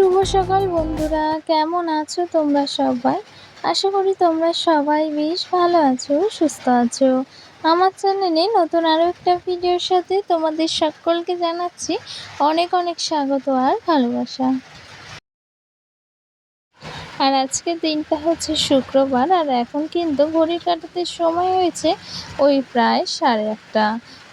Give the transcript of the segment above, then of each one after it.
শুভ সকাল বন্ধুরা, কেমন আছো তোমরা সবাই? আশা করি তোমরা সবাই বেশ ভালো আছো, সুস্থ আছো। আমার চ্যানেলে নতুন আরও একটা ভিডিওর সাথে তোমাদের সকলকে জানাচ্ছি অনেক অনেক স্বাগত আর ভালোবাসা। আর আজকের দিনটা হচ্ছে শুক্রবার, আর এখন কিন্তু ঘড়ির কাটাতে সময় হয়েছে ওই প্রায় সাড়ে আটটা।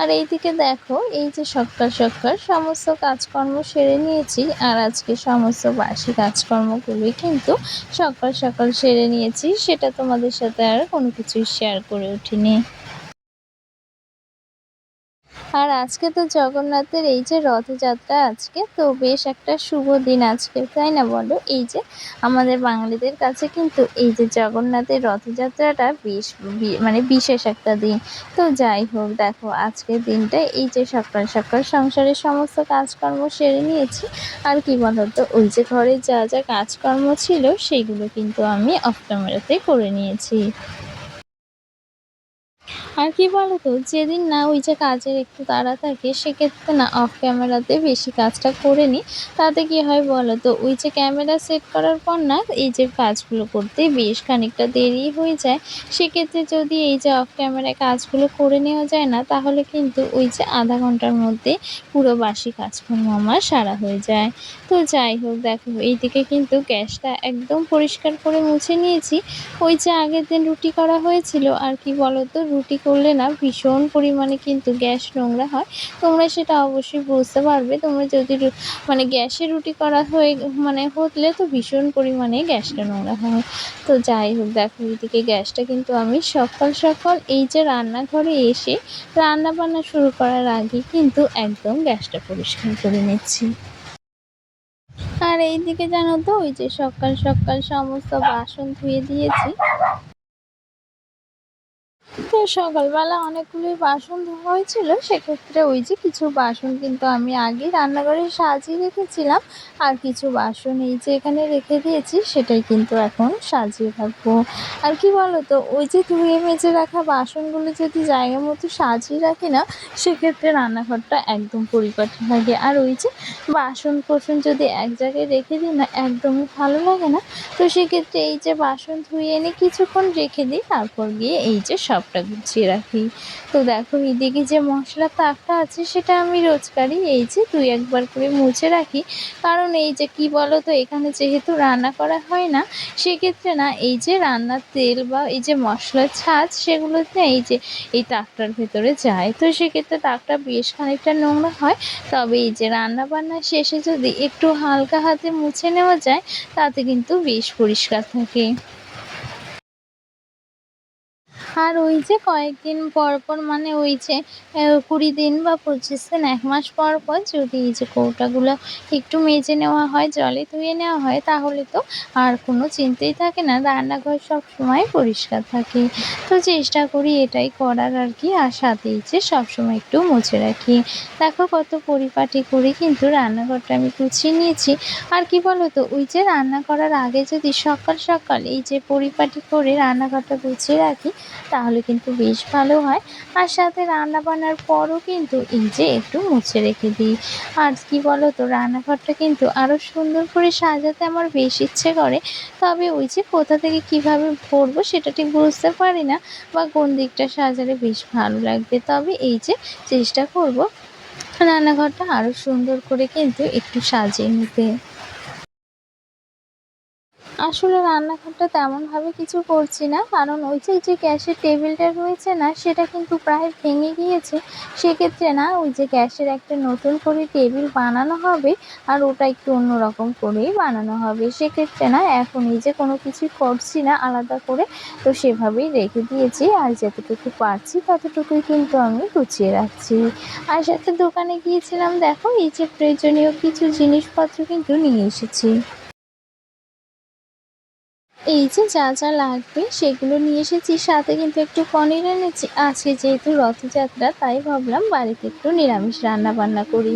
আর এইদিকে দেখো, এই যে সকাল সকাল সমস্ত কাজকর্ম সেরে নিয়েছি, আর আজকে সমস্ত বাসি কাজকর্মগুলোই কিন্তু সকাল সকাল সেরে নিয়েছি, সেটা তোমাদের সাথে আর কোনো কিছুই শেয়ার করে উঠিনি। আর আজকে তো জগন্নাথের এই যে রথযাত্রা আজকে, তো বেশ একটা শুভ দিন আজকে, তাই না বলো? এই যে আমাদের বাঙালিদের কাছে কিন্তু এই যে জগন্নাথের রথযাত্রাটা বেশ মানে বিশেষ একটা দিন। তো যাই হোক, দেখো আজকের দিনটা এই যে সকাল সকাল সংসারের সমস্ত কাজকর্ম সেরে নিয়েছি। আর কি বলতো, ওই যে ঘরে যা যা কাজকর্ম ছিল সেইগুলো কিন্তু আমি অফ ক্যামেরাতে করে নিয়েছি। আর কি বলতো, যেদিন না ওই যে কাজের একটু তাড়া থাকে, সেক্ষেত্রে না অফ ক্যামেরাতে বেশি কাজটা করে নিই তাতে কি হয় বলো তো ওই যে ক্যামেরা সেট করার পর না এই যে কাজগুলো করতে বেশ খানিকটা দেরি হয়ে যায়। সেক্ষেত্রে যদি এই যে অফ ক্যামেরায় কাজগুলো করে নেওয়া যায় না, তাহলে কিন্তু ওই যে আধা ঘণ্টার মধ্যে পুরো বাসি কাজকর্ম আমার সারা হয়ে যায়। তো যাই হোক, দেখো, এইদিকে কিন্তু গ্যাসটা একদম পরিষ্কার করে মুছে নিয়েছি। ওই যে আগের দিন রুটি করা হয়েছিল, আর কি বলতো, রুটি করলে না ভীষণ পরিমাণে কিন্তু গ্যাস নোংরা হয়। তোমরা সেটা অবশ্যই বুঝতে পারবে। তোমরা যদি মানে গ্যাসে রুটি করা হয়ে মানে হলে তো ভীষণ পরিমাণে গ্যাসটা নোংরা হয়। তো যাই হোক, দেখো এদিকে গ্যাসটা কিন্তু আমি সকাল সকাল এই যে রান্নাঘরে এসে রান্না বান্না শুরু করার আগে কিন্তু একদম গ্যাসটা পরিষ্কার করে নিচ্ছি। আর এইদিকে জানো তো, ওই যে সকাল সকাল সমস্ত বাসন ধুয়ে দিয়েছি। তো সকালবেলা অনেকগুলোই বাসন ধোয়া হয়েছিল, সেক্ষেত্রে ওই যে কিছু বাসন কিন্তু আমি আগে রান্নাঘরে সাজিয়ে রেখেছিলাম। আর কিছু বাসন এই যে এখানে রেখে দিয়েছি, সেটাই কিন্তু এখন সাজিয়ে রাখব। আর কি বলো তো ওই যে ধুয়ে মেজে রাখা বাসনগুলো যদি জায়গা মতো সাজিয়ে রাখি না, সেক্ষেত্রে রান্নাঘরটা একদম পরিপাটি থাকে আর ওই যে বাসন কোসন যদি এক জায়গায় রেখে দিই না, একদমই ভালো লাগে না। তো সেক্ষেত্রে এই যে বাসন ধুয়ে এনে কিছুক্ষণ রেখে দিই, তারপর গিয়ে এই যে সবটা গুছিয়ে রাখি। তো দেখো, এদিকে যে মশলা তাকটা আছে, সেটা আমি রোজকারই এই যে দুই একবার করে মুছে রাখি। কারণ এই যে কি বলো তো এখানে যেহেতু রান্না করা হয় না, সেক্ষেত্রে না, এই যে রান্নার তেল বা এই যে মশলার ছাঁচ, সেগুলোতে এই যে এই তাকটার ভেতরে যায়। তো সেক্ষেত্রে তাকটা বেশ খানিকটা নোংরা হয়। তবে এই যে রান্না বান্না শেষে যদি একটু হালকা হাতে মুছে নেওয়া যায়, তাতে কিন্তু বেশ পরিষ্কার থাকে। আর ওই যে কয়েকদিন পর পর মানে ওই যে কুড়ি দিন বা পঁচিশ দিন, এক মাস পর পর যদি এই যে কৌটাগুলো একটু মেজে নেওয়া হয়, জলে ধুয়ে নেওয়া হয়, তাহলে তো আর কোনো চিন্তাই থাকে না। রান্নাঘর সব সময় পরিষ্কার থাকে। তো চেষ্টা করি এটাই করার আর কি। আর সাথে যে সবসময় একটু মুছে রাখি। দেখো কত পরিপাটি করে কিন্তু রান্নাঘরটা আমি গুছিয়ে নিয়েছি। আর কি বলো তো ওই যে রান্না করার আগে যদি সকাল সকাল এই যে পরিপাটি করে রান্নাঘরটা গুছিয়ে রাখি তাহলে কিন্তু বেশ ভালো হয়। আর সাথে রান্না বান্নার পরও কিন্তু এই যে একটু মুছে রেখে দিই। আর কি বলো তো রান্নাঘরটা কিন্তু আরও সুন্দর করে সাজাতে আমার বেশ ইচ্ছে করে। তবে ওই যে কোথা থেকে কীভাবে ভরবো সেটা ঠিক বুঝতে পারি না বা কোন দিকটা সাজালে বেশ ভালো লাগবে। তবে এই যে চেষ্টা করব রান্নাঘরটা আরও সুন্দর করে কিন্তু একটু সাজিয়ে নিতে। আসলে রান্নাঘরটা তেমনভাবে কিছু করছি না। কারণ ওই যে যে গ্যাসের টেবিলটা রয়েছে না, সেটা কিন্তু প্রায় ভেঙে গিয়েছে। সেক্ষেত্রে না, ওই যে গ্যাসের একটা নতুন করে টেবিল বানানো হবে আর ওটা একটু অন্যরকম করেই বানানো হবে। সেক্ষেত্রে না, এখন এই যে কোনো কিছুই করছি না আলাদা করে, তো সেভাবেই রেখে দিয়েছি। আর যতটুকু পারছি ততটুকুই কিন্তু আমি গুছিয়ে রাখছি। আর সাথে দোকানে গিয়েছিলাম, দেখো, এই যে প্রয়োজনীয় কিছু জিনিসপত্র কিন্তু নিয়ে এসেছি। এই যে যা যা লাগবে সেগুলো নিয়ে এসেছি, সাথে কিন্তু একটু পনির এনেছি। আজকে যেহেতু রথযাত্রা, তাই ভাবলাম বাড়িতে একটু নিরামিষ রান্না বান্না করি।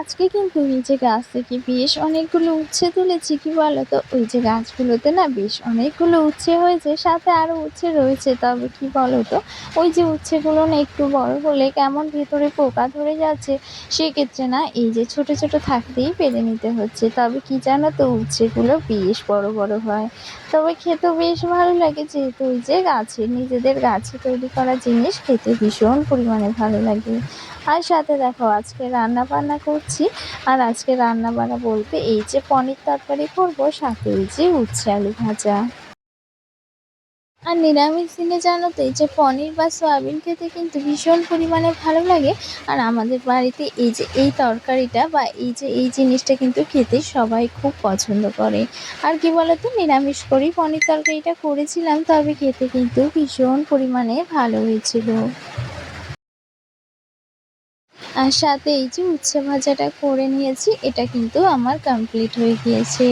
আজকে কিন্তু এই যে গাছ থেকে বেশ অনেকগুলো উচ্ছে তুলেছি, কি বলতো? ওই যে গাছগুলোতে না বেশ অনেকগুলো উচ্ছে হয়েছে, সাথে আরও উচ্ছে রয়েছে, তবে কি বলতো? ওই যে উচ্ছেগুলো না একটু বড় হলে কেমন ভেতরে পোকা ধরে যাচ্ছে, সেক্ষেত্রে না এই যে ছোট ছোট থাকতেই পেরে নিতে হচ্ছে, তবে কি জানো তো উচ্ছেগুলো বেশ বড় বড় হয়। তবে খেতে বেশ ভালো লাগে, যেহেতু ওই যে গাছে, নিজেদের গাছে তৈরি করা জিনিস খেতে ভীষণ পরিমাণে ভালো লাগে। আর সাথে দেখো, আজকে রান্না বান্না করছি। আর আজকে রান্না বান্না বলতে এই যে পনির তরকারি করব, সাথে এই যে উচ্ছে আলু ভাজা। আর নিরামিষ দিনে জানো তো, এই যে পনির বা সয়াবিন খেতে কিন্তু ভীষণ পরিমাণে ভালো লাগে। আর আমাদের বাড়িতে এই যে এই তরকারিটা বা এই যে এই জিনিসটা কিন্তু খেতে সবাই খুব পছন্দ করে। আর কি বলতো, নিরামিষ করেই পনির তরকারিটা করেছিলাম, তবে খেতে কিন্তু ভীষণ পরিমাণে ভালো হয়েছিল। আর সাথে এই যে উচ্ছে ভাজাটা করে নিয়েছি, এটা কিন্তু আমার কমপ্লিট হয়ে গিয়েছে।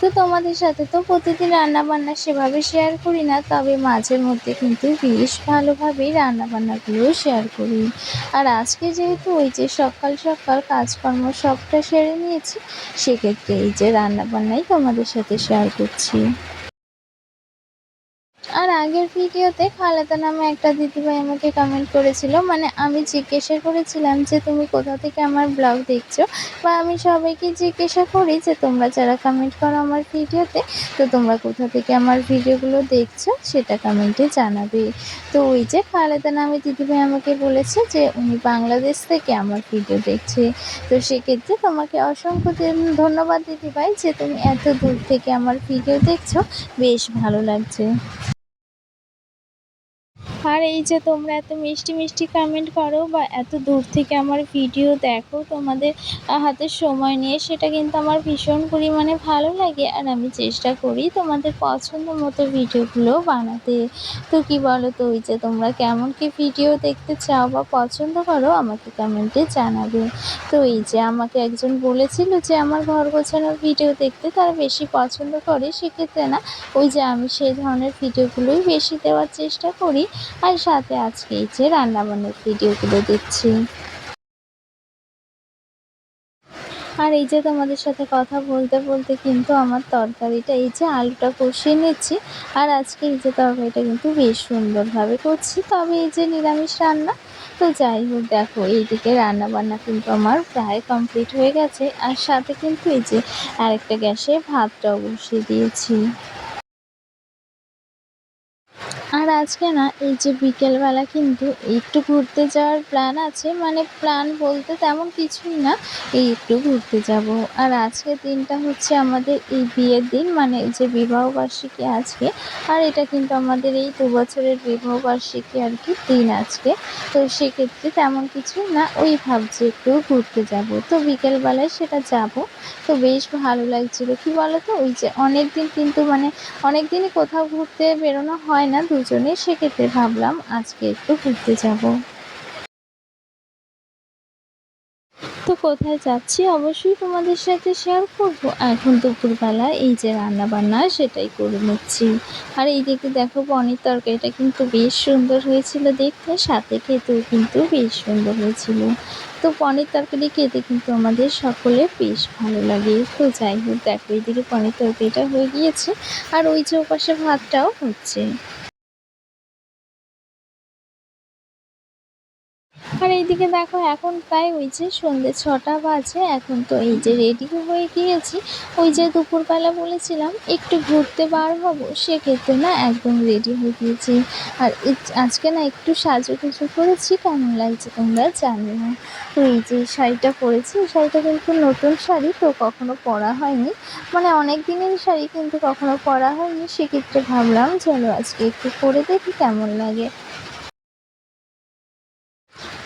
তো তোমাদের সাথে তো প্রতিদিন রান্না বান্না সেভাবে শেয়ার করি না, তবে মাঝের মধ্যে কিন্তু বেশ ভালোভাবেই রান্না বান্নাগুলো শেয়ার করি। আর আজকে যেহেতু ওই যে সকাল সকাল কাজকর্ম সবটা সেরে নিয়েছি, সেক্ষেত্রে এই যে রান্না বান্নাই তোমাদের সাথে শেয়ার করছি। আগের ভিডিওতে খালেদা নামে একটা দিদিভাই আমাকে কমেন্ট করেছিল। মানে আমি জিজ্ঞাসা করেছিলাম যে, তুমি কোথা থেকে আমার ব্লগ দেখছ? বা আমি সবাইকে জিজ্ঞাসা করি যে, তোমরা যারা কমেন্ট করো আমার ভিডিওতে, তো তোমরা কোথা থেকে আমার ভিডিওগুলো দেখছ? সেটা কমেন্টে জানাবে। তো ওই যে খালেদা নামে দিদিভাই আমাকে বলেছে যে, উনি বাংলাদেশ থেকে আমার ভিডিও দেখছে। তো সেক্ষেত্রে তোমাকে অসংখ্য ধন্যবাদ দিদিভাই যে, তুমি এত দূর থেকে আমার ভিডিও দেখছ। বেশ ভালো লাগছে। আর এই যে তোমরা এত মিষ্টি মিষ্টি কমেন্ট করো বা এত দূর থেকে আমার ভিডিও দেখো, তোমাদের হাতে সময় নিয়ে, সেটা কিন্তু আমার ভীষণ পরিমাণে ভালো লাগে। আর আমি চেষ্টা করি তোমাদের পছন্দ মতো ভিডিওগুলো বানাতে। তো কি বলো তো ওই যে তোমরা কেমন কি ভিডিও দেখতে চাও বা পছন্দ করো, আমাকে কমেন্টে জানাবে। তো এই যে আমাকে একজন বলেছিল যে, আমার ঘর গোছানোর ভিডিও দেখতে তারা বেশি পছন্দ করে। সেক্ষেত্রে না, ওই যে আমি সেই ধরনের ভিডিওগুলোই বেশি দেওয়ার চেষ্টা করি। আর সাথে আজকে এই যে রান্নাবান্নার ভিডিওগুলো দিচ্ছি আর এই যে তোমাদের সাথে কথা বলতে বলতে কিন্তু আমার তরকারিটা এই যে আলুটা কষিয়ে নিচ্ছি, আর আজকে এই যে তরকারিটা কিন্তু বেশ সুন্দরভাবে করছি। তবে এই যে নিরামিষ রান্না, তো যাই হোক, দেখো, এইদিকে রান্না বান্না কিন্তু আমার প্রায় কমপ্লিট হয়ে গেছে। আর সাথে কিন্তু এই যে আরেকটা গ্যাসে ভাতটাও বসিয়ে দিয়েছি। আর আজকে না, এই যে বিকেলবেলা কিন্তু একটু ঘুরতে যাওয়ার প্ল্যান আছে মানে প্ল্যান বলতে তেমন কিছুই না, এই একটু ঘুরতে যাব। আর আজকে দিনটা হচ্ছে আমাদের এই বিয়ের দিন মানে যে বিবাহবার্ষিকী আজকে, আর এটা কিন্তু আমাদের এই দু বছরের বিবাহবার্ষিকী আর কি দিন আজকে। তো সেক্ষেত্রে তেমন কিছুই না, ওই ভাবছি একটু ঘুরতে যাব। তো বিকেলবেলায় সেটা যাব। তো বেশ ভালো লাগছিল। কি বলো তো ওই যে অনেক দিন কিন্তু মানে অনেক দিনই কোথাও ঘুরতে বেরোনো হয় না দুজনে, সেক্ষেত্রে ভাবলাম আজকে একটু ঘুরতে যাব। তো কোথায় যাচ্ছি? অবশ্যই তোমাদের সাথে শেয়ার করব। এখন দুপুরবেলা এই যে রান্না বান্না সেটাই করে নিচ্ছি। আর এই দিকে দেখো পনির তরকারিটা কিন্তু বেশ সুন্দর হয়েছিল দেখতে, সাথে খেতেও কিন্তু বেশ সুন্দর হয়েছিল। তো পনির তরকারি খেতে কিন্তু আমাদের সকলে বেশ ভালো লাগে। তো যাই হোক, দেখো এইদিকে পনির তরকারিটা হয়ে গিয়েছে। আর ওই যে ওপাশে ভাতটাও হচ্ছে। আর এইদিকে দেখো, এখন প্রায় ওই যে সন্ধ্যে ছটা বাজে, এখন তো এই যে রেডি হয়ে গিয়েছি। ওই যে দুপুরবেলা বলেছিলাম, একটু ঘুরতে বার হব, সেক্ষেত্রে না একদম রেডি হয়ে গিয়েছি। আর আজকে না একটু সাজুগুজু করেছি, কেমন লাগছে তোমরা জানি না তো এই যে শাড়িটা পরেছি শাড়িটা কিন্তু নতুন শাড়ি, তো কখনো পরা হয়নি। মানে অনেক দিনের শাড়ি, কিন্তু কখনো পরা হয়নি। সেক্ষেত্রে ভাবলাম, চলো আজকে একটু পরে দেখি কেমন লাগে।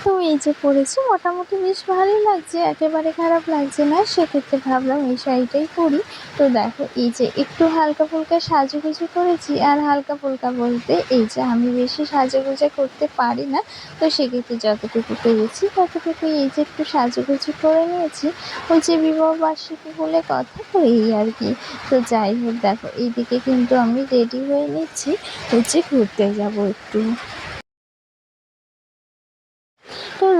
তো এই যে পরেছি মোটামুটি বেশ ভালোই লাগছে, একেবারে খারাপ লাগছে না, সেক্ষেত্রে ভাবলাম এই শাড়িটাই পরি। তো দেখো, এই যে একটু হালকা ফুলকা সাজুগুজু করেছি, আর হালকা ফুলকা বলতে এই যে আমি বেশি সাজুগুজা করতে পারি না, তো সেক্ষেত্রে যতটুকু পেরেছি ততটুকু এই যে একটু সাজুগুজু করে নিয়েছি। ওই যে বিবাহ বার্ষিকী বলে কথা, তো এই আর কি। তো যাই হোক, দেখো, এইদিকে কিন্তু আমি রেডি হয়ে নিচ্ছি, হচ্ছে ঘুরতে যাব একটু।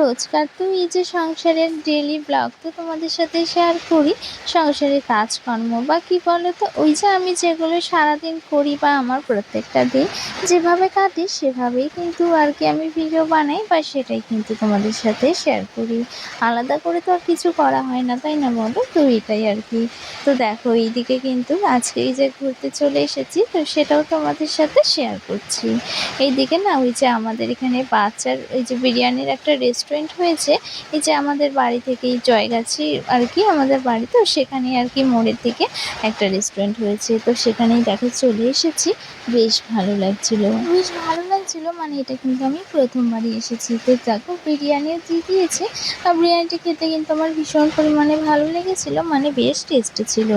রোজকার তো এই যে সংসারের ডেলি ব্লগ তো তোমাদের সাথে শেয়ার করি সংসারের কাজকর্ম। বা কি বলো তো ওই যে আমি যেগুলো সারাদিন করি বা আমার প্রত্যেকটা দিন, যেভাবে কাটে সেভাবেই কিন্তু আর কি আমি ভিডিও বানাই বা সেটাই কিন্তু তোমাদের সাথে শেয়ার করি। আলাদা করে তো আর কিছু করা হয় না, তাই না বলো? তো এটাই আর কি। তো দেখো, এইদিকে কিন্তু আজকে এই যে ঘুরতে চলে এসেছি, তো সেটাও তোমাদের সাথে শেয়ার করছি। এইদিকে না, ওই যে আমাদের এখানে বাচ্চার, ওই যে বিরিয়ানির একটা রেস্টুরেন্ট হয়েছে। এই যে আমাদের বাড়ি থেকেই জয়গাছি আর কি আমাদের বাড়ি, তো সেখানে আর কি মোড়ের থেকে একটা রেস্টুরেন্ট হয়েছে। তো সেখানেই দেখো চলে এসেছি। বেশ ভালো লাগছিল। বেশ ভালো লাগছিল মানে এটা কিন্তু আমি প্রথমবারই এসেছি। তো দেখো বিরিয়ানিও দিয়ে দিয়েছে আর বিরিয়ানিটা খেতে কিন্তু আমার ভীষণ পরিমাণে ভালো লেগেছিলো মানে বেশ টেস্টি ছিল।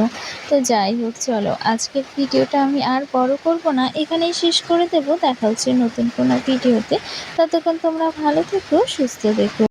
তো যাই হোক, চলো, আজকের ভিডিওটা আমি আর বড় করব না, এখানেই শেষ করে দেবো। দেখা হচ্ছে নতুন কোনো ভিডিওতে। ততক্ষণ তোমরা ভালো থেকো, সুস্থ থেকো।